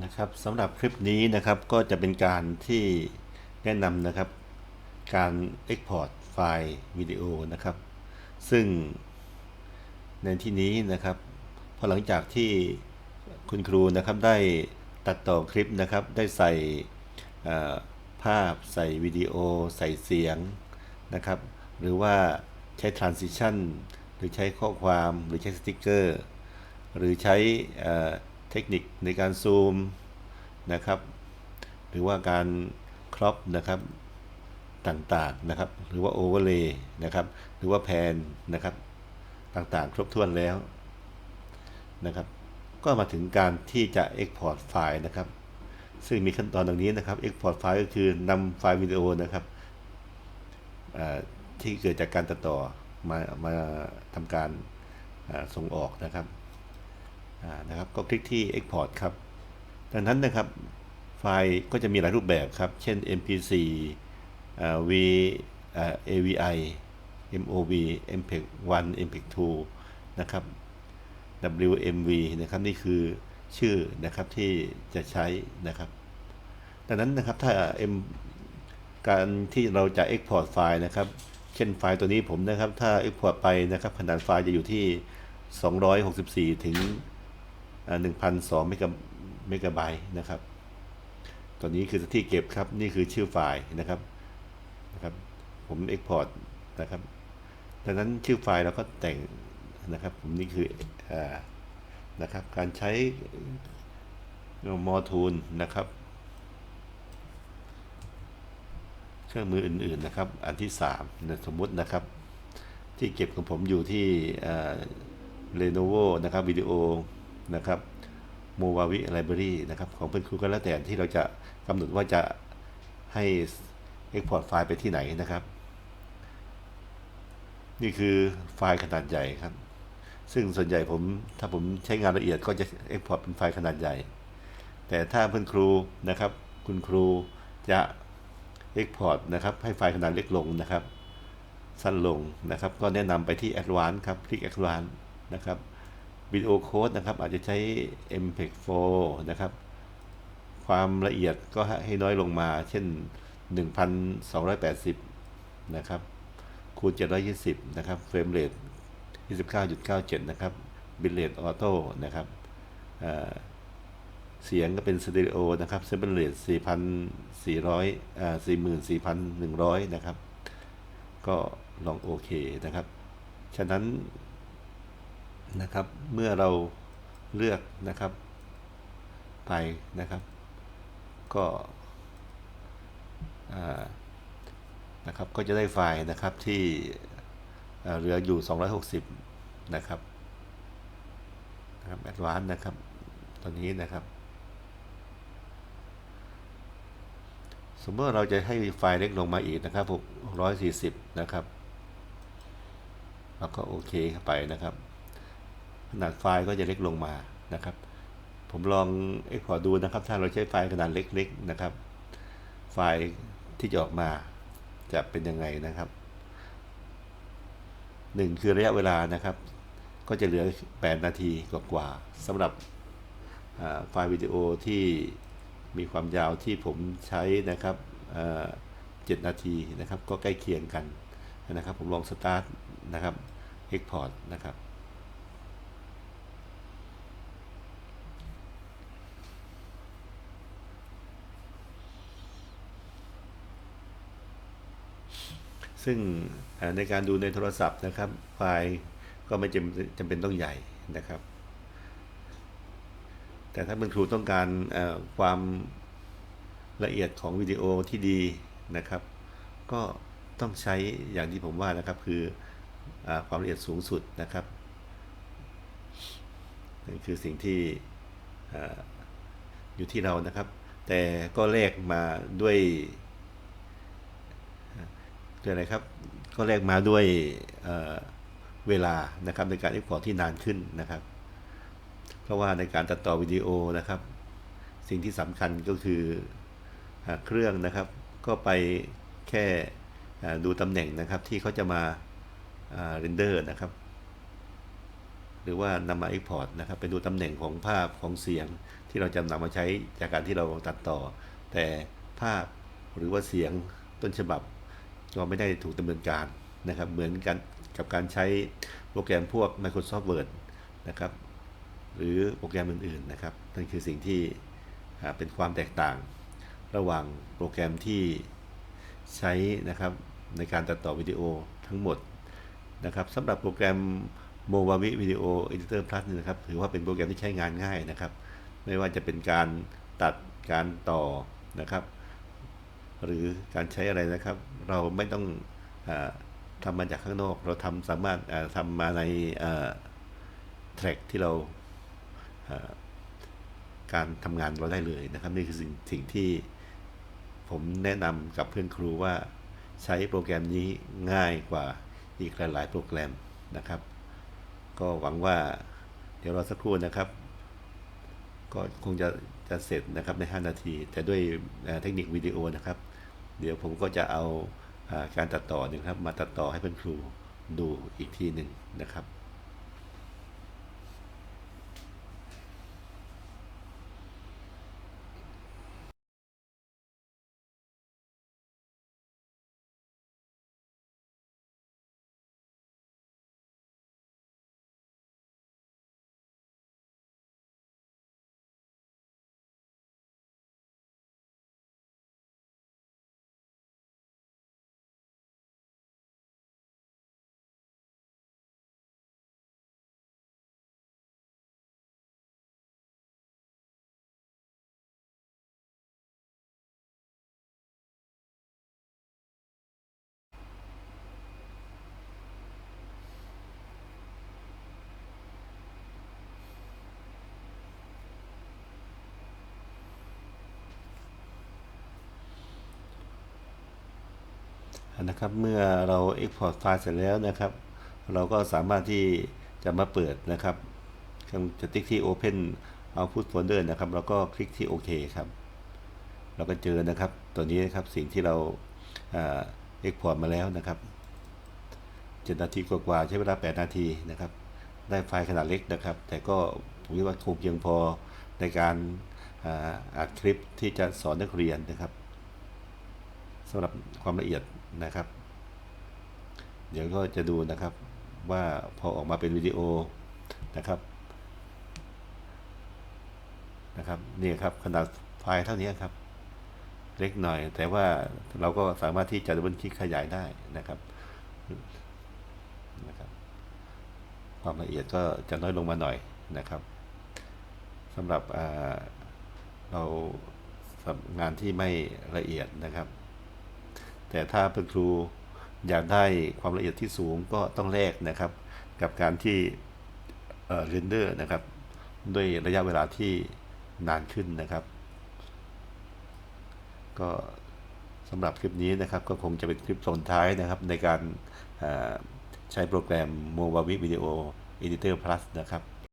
นะครับสำหรับคลิปนี้นะครับก็จะเป็นการที่แนะนำนะครับ การ Export ไฟล์วิดีโอนะครับ ซึ่งในที่นี้นะครับพอหลังจากที่คุณครูนะครับได้ตัดต่อคลิปนะครับ ได้ใส่ภาพใส่วิดีโอ ใส่เสียงนะครับ หรือว่าใช้ transition หรือใช้ข้อความหรือใช้สติกเกอร์ หรือใช้ เทคนิคในการซูมนะครับ หรือว่าการครอปนะครับต่างๆนะครับ หรือว่าโอเวอร์เลย์นะครับ หรือว่าแพนนะครับต่างๆ ครบถ้วนแล้วนะครับ ก็มาถึงการที่จะ Export ไฟล์นะครับ ซึ่งมีขั้นตอนดังนี้นะครับ Export ไฟล์ก็คือนำไฟล์วิดีโอนะครับที่เกิดจากการตัดต่อมามาทำการส่งออกนะครับ นะครับก็คลิกที่ Export ครับดังนั้นนะครับไฟล์ก็จะมีหลายรูปแบบครับ เช่น mp4 อ่า v avi mov mpeg 1 mpeg 2นะครับ wmv นะครับนี่คือชื่อนะครับที่จะใช้นะครับ ดังนั้นนะครับถ้า M การที่เราจะ Export ไฟล์นะครับ เช่นไฟล์ตัวนี้ผมนะครับ ถ้า Export ไปนะครับขนาดไฟล์จะอยู่ที่ 264 ถึง อ่า1,002เมกะเมกะไบต์นะครับ ตัวนี้คือที่เก็บครับ นี่คือชื่อไฟล์นะครับนะครับ ผม Export นะครับ ดังนั้นชื่อไฟล์เราก็แต่งนะครับ ผมนี่คืออานะครับ การใช้มอทูลนะครับ เครื่องมืออื่นๆนะครับ อันที่3นะสมมุตินะครับ ที่เก็บของผมอยู่ที่เลโนโวนะครับวิดีโอ นะครับโมวาวิไลบรารีนะครับของเพื่อนครูก็แล้วแต่ที่เราจะกำหนดว่าจะให้ Export ไฟล์ไปที่ไหนนะครับ นี่คือไฟล์ขนาดใหญ่ครับ ซึ่งส่วนใหญ่ผมถ้าผมใช้งานละเอียดก็จะ Export เป็นไฟล์ขนาดใหญ่ แต่ถ้าเพื่อนครูนะครับ คุณครูจะ Export นะครับให้ไฟล์ขนาดเล็กลงนะครับ สั้นลงนะครับ ก็แนะนำไปที่ Advanced ครับ คลิก Advanced นะครับ วิดีโอโค้ดนะครับ อาจจะใช้ MPEG 4นะครับ ความละเอียดก็ให้น้อยลงมา เช่น 1280 นะครับ คูณ 720 นะครับ เฟรมเรท29.97 นะครับบิตเรทออโต้นะครับเสียงก็เป็นสเตอริโอนะครับเซเปิลเรท4,400อ่า44,100 นะครับ ก็ลองโอเคนะครับ ฉะนั้น นะครับ เมื่อเราเลือกนะครับ ไปนะครับ ก็นะครับก็จะได้ไฟล์นะครับที่เหลืออยู่ 260 นะครับนะครับแอดวานนะครับตอนนี้นะครับ สมมติเราจะให้ไฟล์เล็กลงมาอีกนะครับ640 นะครับ แล้วก็โอเคไปนะครับ ขนาดไฟล์ก็จะเล็กลงมานะครับ ผมลอง Export ดูนะครับ ถ้าเราใช้ไฟล์ขนาดเล็กๆนะครับ ไฟล์ที่จะออกมาจะเป็นยังไงนะครับหนึ่งคือระยะเวลานะครับ ก็จะเหลือ 8 นาทีกว่าๆสำหรับไฟล์วิดีโอที่มีความยาวที่ผมใช้นะครับเจ็ดนาทีนะครับ ก็ใกล้เคียงกันนะครับ ผมลองสตาร์ทนะครับ Export นะครับ ซึ่งในการดูในโทรศัพท์นะครับ ไฟล์ก็ไม่จำจำเป็นต้องใหญ่นะครับ แต่ถ้าเป็นครูต้องการความละเอียดของวิดีโอที่ดีนะครับ ก็ต้องใช้อย่างที่ผมว่านะครับคืออความละเอียดสูงสุดนะครับนั่นคือสิ่งที่ออยู่ที่เรานะครับ แต่ก็แลกมาด้วย ด้วยอะไรครับก็แลกมาด้วยเเวลานะครับในการเอ็กพอร์ตที่นานขึ้นนะครับ เพราะว่าในการตัดต่อวิดีโอนะครับ สิ่งที่สำคัญก็คือเครื่องนะครับ ก็ไปแค่ดูตำแหน่งนะครับที่เขาจะมาเรนเดอร์นะครับ หรือว่านำมา Export นะครับไปดูตำแหน่งของภาพของเสียงที่เราจะนำมาใช้จากการที่เราตัดต่อ แต่ภาพหรือว่าเสียงต้นฉบับ ก็ไม่ได้ถูกดำเนินการนะครับ เหมือนกันกับการใช้โปรแกรมพวก Microsoft Word นะครับ หรือโปรแกรมอื่นๆนะครับ นั่นคือสิ่งที่เป็นความแตกต่าง ระหว่างโปรแกรมที่ใช้นะครับในการตัดต่อวิดีโอทั้งหมดนะครับสำหรับโปรแกรม m o v a v i Video Editor Plus นี่นะครับ ถือว่าเป็นโปรแกรมที่ใช้งานง่ายนะครับ ไม่ว่าจะเป็นการตัดการต่อนะครับ หรือการใช้อะไรนะครับ เราไม่ต้องอาทำมาจากข้างนอก เราทำสามารถอ่าทำมาในแทร็กที่เราาการทำงานเราได้เลยนะครับ นี่คือสิ่งสิ่งที่ผมแนะนำกับเพื่อนครูว่าใช้โปรแกรมนี้ง่ายกว่าอีกหลาย ๆ โปรแกรมนะครับ ก็หวังว่าเดี๋ยวรอสักครู่นะครับ ก็คงจะ จะเสร็จนะครับใน 5 นาที แต่ด้วยเทคนิควิดีโอนะครับ เดี๋ยวผมก็จะเอาการตัดต่อนะครับ มาตัดต่อให้เพื่อนครูดูอีกทีหนึ่งนะครับ นะครับ เมื่อเรา Export ไฟล์เสร็จแล้วนะครับ เราก็สามารถที่จะมาเปิดนะครับจะติ๊กที่ Open Output Folder นะครับ แล้วก็คลิกที่โอเคครับ เราก็เจอนะครับ ตัวนี้นะครับสิ่งที่เราเอ่า Export มาแล้วนะครับ7นาทีกว่าๆใช้เวลา 8 นาทีนะครับ ได้ไฟล์ขนาดเล็กนะครับ แต่ก็ผมคิดว่าคงเพียงพอในการอัดคลิปที่จะสอนนักเรียนนะครับสำหรับความละเอียด นะครับ เดี๋ยวก็จะดูนะครับว่าพอออกมาเป็นวิดีโอนะครับนะครับนี่ครับขนาดไฟล์เท่านี้ครับ เล็กหน่อย แต่ว่าเราก็สามารถที่จะดับเบิลคลิกขยายได้นะครับนะครับ ความละเอียดก็จะน้อยลงมาหน่อยนะครับสำหรับเรางานที่ไม่ละเอียดนะครับ แต่ถ้าเป็นครูอยากได้ความละเอียดที่สูงก็ต้องแลกนะครับ กับการที่เรนเดอร์นะครับ ด้วยระยะเวลาที่นานขึ้นนะครับ ก็สำหรับคลิปนี้นะครับก็คงจะเป็นคลิปส่งท้ายนะครับ ในการใช้โปรแกรม m o v a v i Video Editor Plus นะครับ